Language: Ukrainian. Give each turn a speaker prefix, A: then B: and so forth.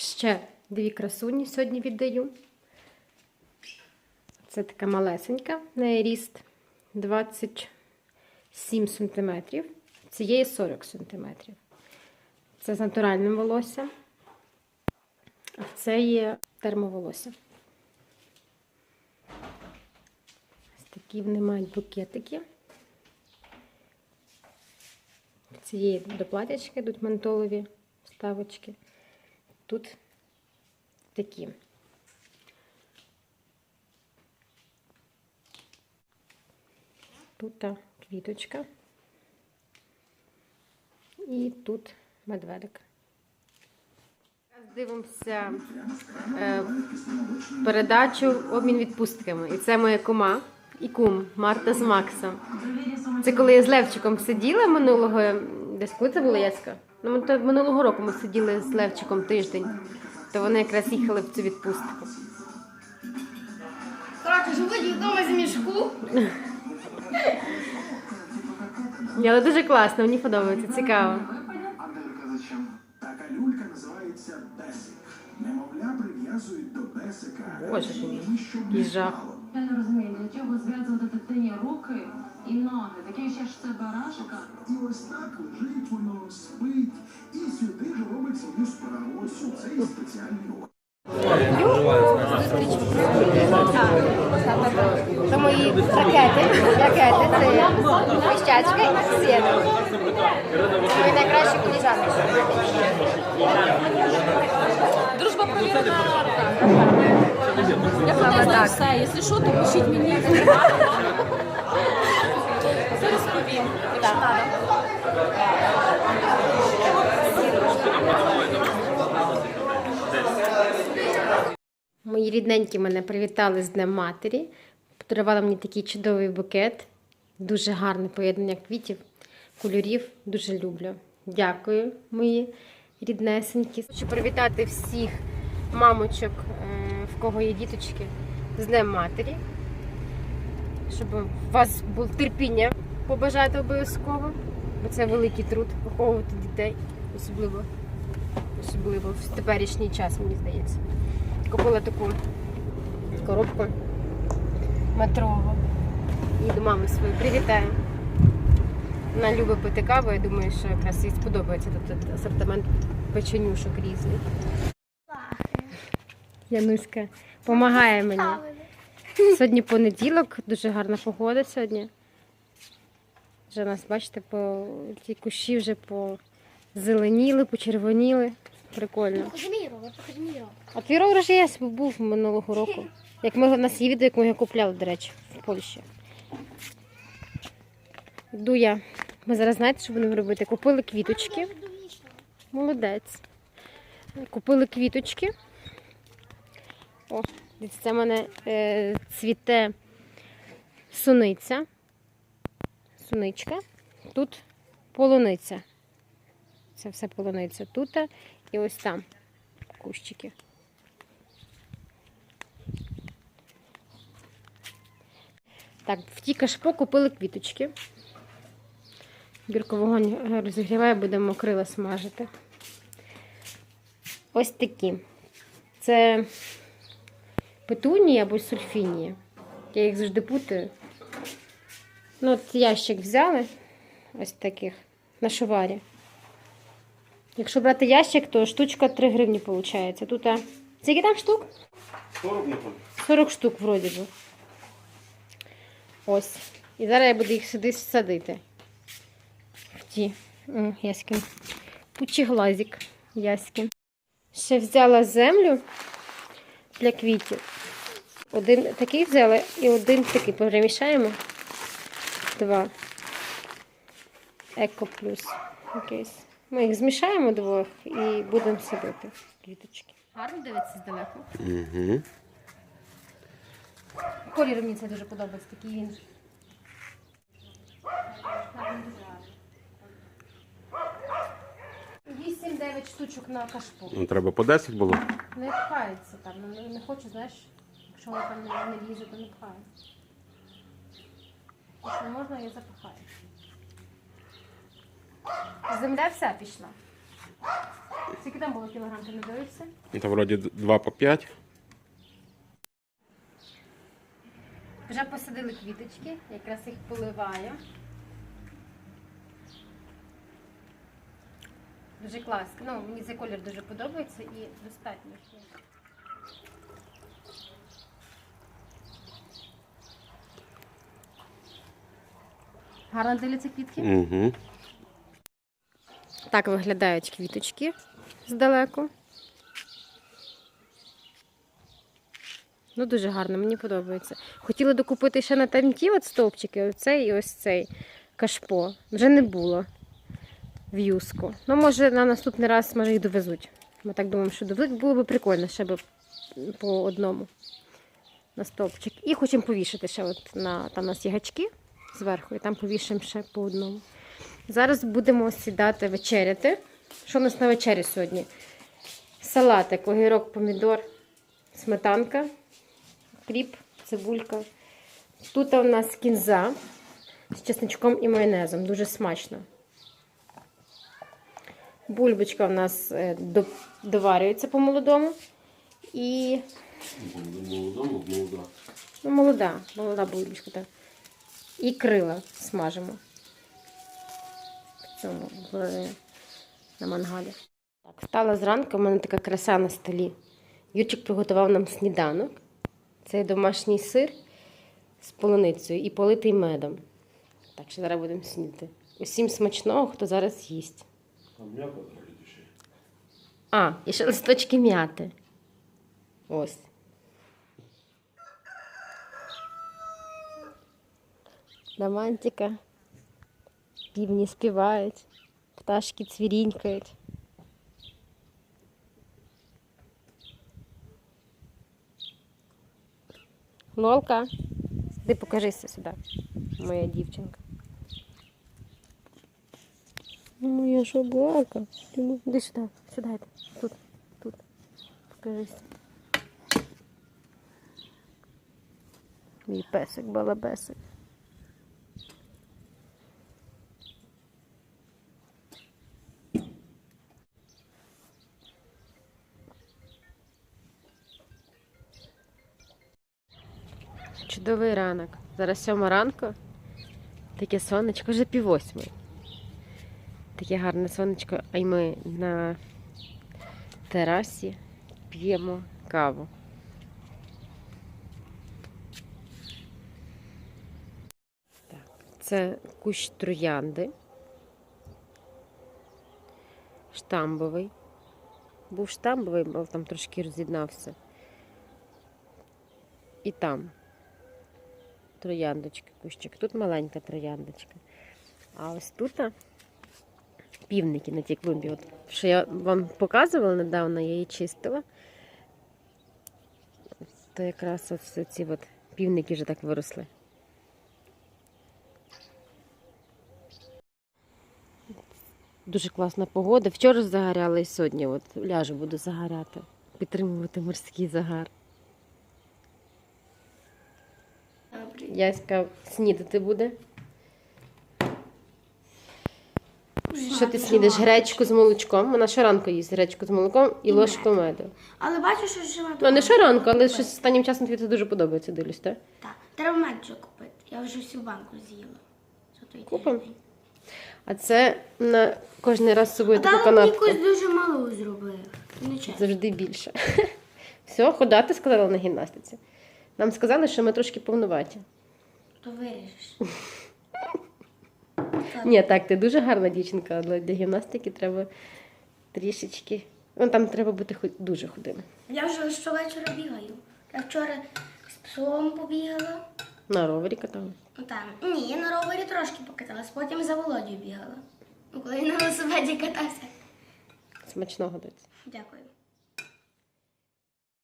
A: Ще дві красуні сьогодні віддаю. Це така малесенька, в неї ріст 27 см, цієї 40 см. Це з натуральним волоссям, а це є термоволосся. Ось такі вони мають букетики. Цієї до платячки йдуть ментолові вставочки. Тут такі. Тут квіточка. І тут медведик. Дивимося е, передачу обмін відпустками. І це моя кума і кум Марта з Максом. Це коли я з Левчиком сиділа минулого, десь коли це було Яська? Ну, ми то минулого року ми сиділи з Левчиком тиждень, то вони якраз їхали в цю відпустку.
B: Коротше, живуть вдома з мішку.
A: Ні, Але дуже класно, мені подобається, цікаво.
C: Антиглядачам така люлька називається бесик. Немовля прив'язують до бесика.
A: Боже ж мій, який жах.
D: Я не розумію, для чого зв'язувати дитині руки і ноги. Таке ще ж це барашка.
C: І ось так лежить воно,
B: ракети. Це пищачка і. Це найкращі коліжанки.
E: Дружба провірена. Я не знаю все. Якщо що, то пишіть мені. Все розповім, треба.
A: Мої рідненькі мене привітали з Днем Матері. Подарували мені такий чудовий букет. Дуже гарне поєднання квітів, кольорів. Дуже люблю. Дякую, мої ріднесенькі. Хочу привітати всіх мамочок, е, в кого є діточки, з Днем Матері. Щоб у вас було терпіння побажати обов'язково, бо це великий труд виховувати дітей, особливо, особливо в теперішній час, мені здається. Купила таку коробку метрову. І до мами своєї привітаю. Вона любить пити каву, я думаю, що якраз їй сподобається тут асортимент печенюшок різний. Януська допомагає мені. Сьогодні понеділок, дуже гарна погода сьогодні. Вже нас, бачите, по ті кущі вже позеленіли, почервоніли. Прикольно. А твій вже є, був минулого року. Як ми у нас є відео, як ми його до речі, в Польщі. Йду я. Ми зараз знаєте, що будемо робити? Купили квіточки. Молодець. Купили квіточки. О, це в мене е, цвіте суниця. Суничка. Тут полуниця. Це все полуниця тут і ось там кущики. Так, в ті кашпо купили квіточки. Бірко вогонь е, розігріває, будемо крила смажити. Ось такі. Це петунії або сульфінії. Я їх завжди путаю. Ну, от ящик взяли ось таких на шуварі. Якщо брати ящик, то штучка 3 гривні виходить. Тут а... скільки там штук?
F: 40 напевно.
A: 40 штук вроді би. Ось. І зараз я буду їх сюди садити. В ті О, яськін. Пучіглазик яськін. Ще взяла землю для квітів. Один такий взяла і один такий. Перемішаємо. Два. Еко плюс. Якийсь. Ми їх змішаємо двох і будемо садити квіточки. Гарно дивиться здалеку.
F: Угу.
A: Колір мені це дуже подобається, такий він. Вісім-дев'ять штучок на кашпу.
F: Ну, треба по 10 було.
A: Не пхається там. ну, Не, хочу, знаєш, якщо воно там не, не лізе, то не пхає. Якщо не можна, я запихаю. Земля вся пішла. Скільки там було кілограм, ти не дивишся?
F: Це вроді 2 по 5.
A: Вже посадили квіточки, якраз їх поливаю. Дуже класно. Ну, мені цей колір дуже подобається і достатньо. Гарно дивляться квітки?
F: Угу.
A: Так виглядають квіточки здалеку. Ну, дуже гарно, мені подобається. Хотіла докупити ще на там ті от стовпчики, оцей і ось цей кашпо. Вже не було в юску. Ну, може, на наступний раз може їх довезуть. Ми так думаємо, що довезуть. Було б прикольно ще б по одному на стовпчик. І хочемо повішати ще от на там у нас є гачки зверху, і там повішаємо ще по одному. Зараз будемо сідати вечеряти. Що у нас на вечері сьогодні? Салатик, огірок, помідор, сметанка, кріп, цибулька. Тут у нас кінза з чесничком і майонезом. Дуже смачно. Бульбочка у нас е, доварюється по-молодому. І
F: Молодому, молода.
A: ну, молода, молода бульбочка. Так. І крила смажимо. В цьому в, на мангалі. Так, встала зранку, у мене така краса на столі. Юрчик приготував нам сніданок. Це домашній сир з полуницею і политий медом. Так що зараз будемо снідати. Усім смачного, хто зараз їсть. А, і ще листочки м'яти. Ось. Романтика. Півні співають, пташки цвірінькають. Лолка, ти покажися сюди, моя дівчинка. Ну, моя собака. Іди сюди, сюди, тут, тут. Покажися. Мій песик, балабесик. Чудовий ранок. Зараз сьома ранку. Таке сонечко, вже пів восьмої. Таке гарне сонечко, а й ми на терасі п'ємо каву. Це кущ троянди. Штамбовий. Був штамбовий, бо там трошки роз'єднався. І там трояндочка, кущик. Тут маленька трояндочка. А ось тут півники на тій клумбі. От, що я вам показувала недавно, я її чистила. То якраз ось ці от півники вже так виросли. Дуже класна погода. Вчора загоряла і сьогодні. От ляжу буду загоряти, підтримувати морський загар. Яська снідати буде. Що ти снідиш? Гречку з молочком. Вона щоранку їсть гречку з молоком і ложку меду.
B: Але бачу, що мед.
A: Ну, не щоранку, але щось останнім часом тобі це дуже подобається, дивлюсь, так?
B: Так, треба мед вже купити. Я вже всю банку з'їла.
A: Купимо? А це на кожен раз з собою таку канапку.
B: якось дуже мало зробив.
A: Завжди більше. Все, ходати сказала на гімнастиці. Нам сказали, що ми трошки повнуваті.
B: То виріжеш.
A: Ні, так, ти дуже гарна дівчинка, але для гімнастики треба трішечки. Ну там треба бути дуже худим.
B: Я вже щовечора бігаю. Я вчора з псом побігала.
A: На ровері каталась.
B: Ну, Там. Ні, я на ровері трошки покаталась, потім за Володю бігала. Ну, коли він на велосипеді катався.
A: Смачного доці.
B: Дякую.